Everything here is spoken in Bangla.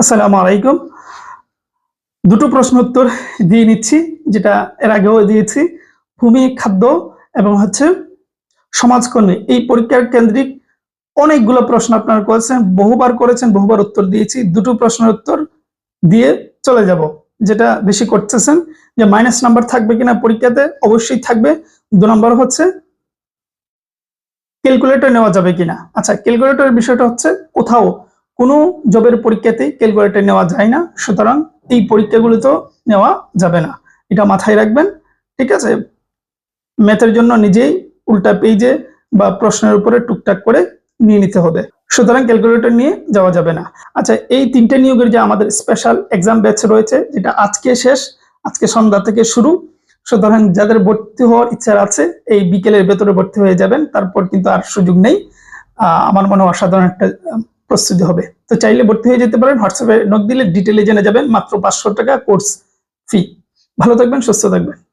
আসসালামু আলাইকুম। দুটো প্রশ্ন উত্তর দিয়ে নিচ্ছি, যেটা এর আগেও দিয়েছি। ভূমি, খাদ্য এবং হচ্ছে সমাজকর্মী। এই পরীক্ষার কেন্দ্রিক অনেকগুলো প্রশ্ন আপনারা করেছেন, বহুবার করেছেন, বহুবার উত্তর দিয়েছি। দুটো প্রশ্নের উত্তর দিয়ে চলে যাব, যেটা বেশি করতেছেন। যে মাইনাস নাম্বার থাকবে কিনা পরীক্ষাতে, অবশ্যই থাকবে। দু নম্বর হচ্ছে ক্যালকুলেটর নেওয়া যাবে কিনা। আচ্ছা ক্যালকুলেটরের বিষয়টা হচ্ছে কোথাও কোনো জবের পরীক্ষাতে ক্যালকুলেটর নেওয়া যায় না, সুতরাং এই পরীক্ষাগুলো তো নেওয়া যাবে না। এটা মাথায় রাখবেন, ঠিক আছে? ম্যাথের জন্য নিজেই উল্টা পেজে বা প্রশ্নের উপরে টুকটাক করে নিয়ে নিতে হবে। সুতরাং ক্যালকুলেটর নিয়ে যাওয়া যাবে না। আচ্ছা এই তিনটে নিয়োগের যে আমাদের স্পেশাল এক্সাম ব্যাচ রয়েছে, যেটা আজকে শেষ, আজকে সন্ধ্যা থেকে শুরু, সুতরাং যাদের ভর্তি হওয়ার ইচ্ছা আছে, এই বিকেলের ভেতরে ভর্তি হয়ে যাবেন, তারপর কিন্তু আর সুযোগ নেই। আমার মনে হয় অসাধারণ একটা প্রস্তুতি হবে। তো চাইলে ভর্তি হয়ে যেতে পারেন। হোয়াটসঅ্যাপে নক দিলে ডিটেলে জেনে যাবেন। মাত্র পাঁচশো টাকা কোর্স ফি ভালো থাকবেন, সুস্থ থাকবেন।